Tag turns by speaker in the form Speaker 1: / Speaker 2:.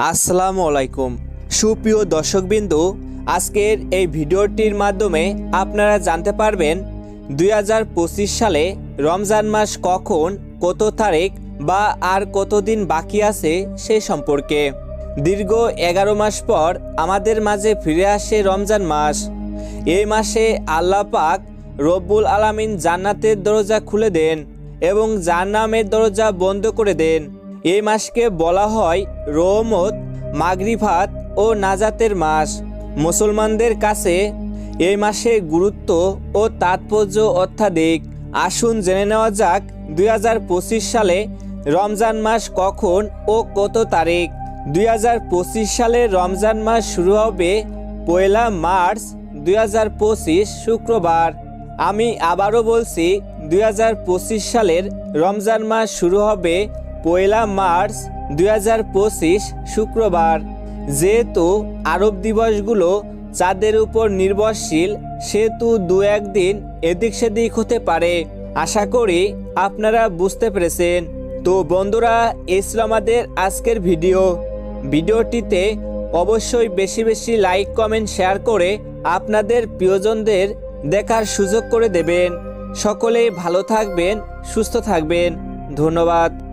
Speaker 1: আসসালামু আলাইকুম। সুপ্রিয় দর্শকবিন্দু, আজকের এই ভিডিওটির মাধ্যমে আপনারা জানতে পারবেন দুই হাজার পঁচিশ সালে রমজান মাস কখন, কত তারিখ বা আর কতদিন বাকি আছে সে সম্পর্কে। দীর্ঘ এগারো মাস পর আমাদের মাঝে ফিরে আসে রমজান মাস। এই মাসে আল্লাহ পাক রব্বুল আলামিন জান্নাতের দরজা খুলে দেন এবং জান্নামের দরজা বন্ধ করে দেন। এই মাসকে বলা হয় রহমত মাগরিফাত ও নাজাতের মাস। মুসলমানদের কাছে এই মাসের গুরুত্ব ও তাৎপর্য অত্যাধিক। আসুন জেনে নেওয়া যাক দুই হাজার পঁচিশ সালে রমজান মাস কখন ও কত তারিখ। দুই সালের রমজান মাস শুরু হবে পয়লা মার্চ দুই হাজার পঁচিশ শুক্রবার। আমি আবারও বলছি, দুই হাজার পঁচিশ সালের রমজান মাস শুরু হবে পয়লা মার্চ দু হাজার পঁচিশ শুক্রবার। যেহেতু আরব দিবসগুলো চাঁদের উপর নির্ভরশীল, সেহেতু দু একদিন এদিক সেদিক হতে পারে। আশা করি আপনারা বুঝতে পেরেছেন। তো বন্ধুরা এই ছিল আমাদের আজকের ভিডিও। ভিডিওটিতে অবশ্যই বেশি বেশি লাইক, কমেন্ট, শেয়ার করে আপনাদের প্রিয়জনদের দেখার সুযোগ করে দেবেন। সকলেই ভালো থাকবেন, সুস্থ থাকবেন। ধন্যবাদ।